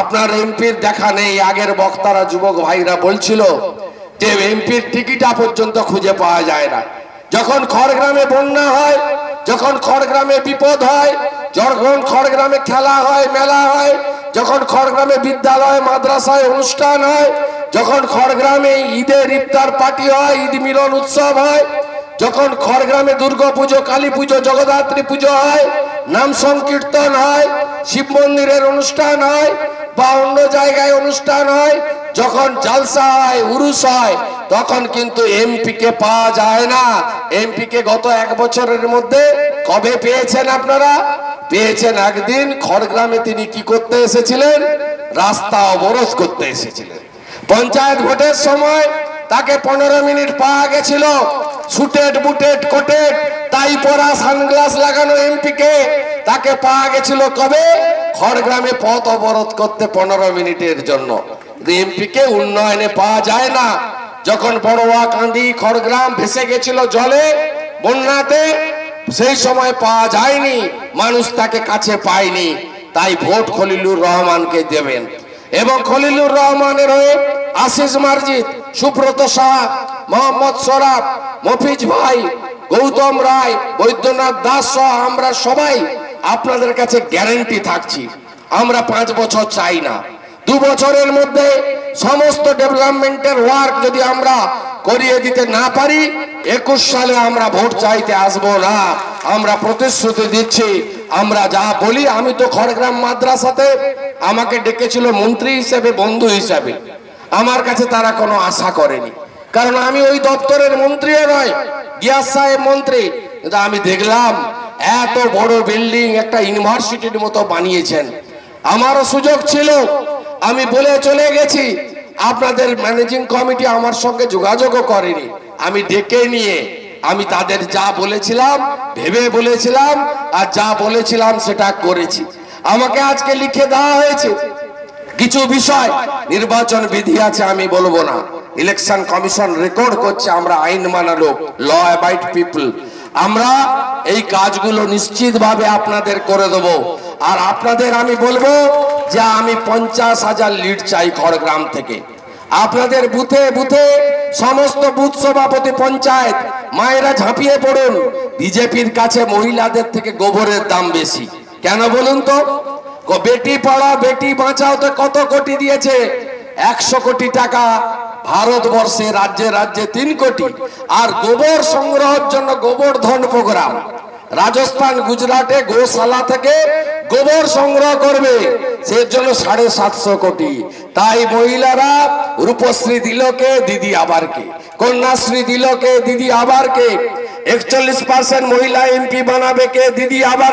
আপনার এমপির দেখা নেই। আগের বক্তারা, যুবক ভাইরা বলছিল যে এমপির টিকিটা পর্যন্ত খুঁজে পাওয়া যায় না। যখন খড়গ্রামে বন্যা হয়, যখন খড়গ্রামে বিপদ হয়, যখন খড়গ্রামে খেলা হয়, মেলা হয়, যখন খড়গ্রামে বিদ্যালয়, মাদ্রাসায় অনুষ্ঠান হয়, যখন খড়গ্রামে ঈদের ইফতার পার্টি হয়, ঈদ মিলন উৎসব হয়, যখন খড়গ্রামে দুর্গা পুজো, কালী পুজো, জগদ্ধাত্রী পুজো হয়, নাম সংকীর্তন হয়, শিব মন্দিরের অনুষ্ঠান হয় বা অন্য জায়গায় অনুষ্ঠান হয়, যখন জালসা হয় উরুস হয়, তখন কিন্তু এমপি কে পাওয়া যায় না। এমপি কে গত এক বছরের মধ্যে কবে পেয়েছেন আপনারা? পেয়েছেন একদিন, খড়গ্রামে তিনি কি করতে এসেছিলেন? রাস্তা অবরোধ করতে এসেছিলেন। পঞ্চায়েত ভোটের সময় তাকে পনেরো মিনিট পাওয়া গেছিল। সুটেড, বুটেড, কোটেড, তাই পরা সানগ্লাস লাগানো এমপি কে তাকে পাওয়া গেছিল কবে? খড়গ্রামে পথ অবরোধ করতে পনেরো মিনিটের জন্য। এমপি কে উন্নয়নে পাওয়া যায় না। যখন বড়োয়া কান্দি খড়গ্রাম ভেসে গেছিল জলে, বন্যাতে, সেই সময় পাওয়া যায়নি। মানুষ তাকে কাছে পায়নি। তাই ভোট খলিলুর রহমানকে দেবেন। এবং খলিলুর রহমানের হয়ে আশিস মার্জিত, সুব্রত শাহ, মোহাম্মদ সরাফ মফিজ ভাই, গৌতম রায়, বৈদ্যনাথ দাস সহ আমরা সবাই আপনাদের কাছে গ্যারেন্টি থাকছি। আমরা পাঁচ বছর চাই না। দু বছরের মধ্যে সমস্ত ডেভেলপমেন্টের ওয়ার্ক যদি আমরা করিয়ে দিতে না পারি, একুশ সালে আমরা ভোট চাইতে আসব না। আমরা প্রতিশ্রুতি দিচ্ছি, আমরা যা বলি, আমি তো খড়গ্রাম মাদ্রাসাতে আমাকে ডেকেছিল মন্ত্রী হিসেবে, বন্ধু হিসেবে। আমার কাছে তারা কোনো আশা করেনি। কারণ আমি ওই দপ্তরের মন্ত্রীও নয়, গিয়াস সাহেব মন্ত্রী। আমি দেখলাম এত বড় বিল্ডিং একটা ইউনিভার্সিটির মতো বানিয়েছেন। আমারও সুযোগ ছিল। আমি বলে চলে গেছি, আপনাদের ম্যানেজিং কমিটি আমার সঙ্গে যোগাযোগও করেনি। আমি ডেকে নিয়ে, আমি তাদের যা বলেছিলাম, ভেবে বলেছিলাম, আর যা বলেছিলাম সেটা করেছি। আমাকে আজকে লিখে দেওয়া হয়েছে। কিছু বিষয়, নির্বাচন বিধি আছে, আমি বলব না। ইলেকশন কমিশন রেকর্ড করছে, আমরা আইন মানা লোক ল অ্যাবাইড পিপল আমরা এই কাজগুলো নিশ্চিতভাবে আপনাদের করে দেব। আর আপনাদের আমি বলব যে আমি পঞ্চাশ হাজার লিড চাই খড়গ্রাম থেকে। আপনাদের বুথে বুথে সমস্ত বুথ সভাপতি পঞ্চায়েত, মায়েরা ঝাঁপিয়ে পড়ুন। বিজেপির কাছে মহিলাদের থেকে গোবরের দাম বেশি। কেন বলুন তো? বেটি পড়া বেটি বাঁচাও তো কত কোটি দিয়েছে? একশো কোটি টাকা ভারতবর্ষে রাজ্যে রাজ্যে তিন কোটি। আর গোবর সংগ্রহের জন্য গোবর্ধন প্রোগ্রাম। রাজস্থান, গুজরাটে গোশালা থেকে গোবর সংগ্রহ করবে। সের জন্য সাড়ে সাতশো কোটি। তাই মহিলারা রূপশ্রী দিলকে দিদি আবার কে কন্যাশ্রী দিলকে দিদি আবার কে একচল্লিশ পার্সেন্ট মহিলা এমপি বানাবে কে, দিদি আবার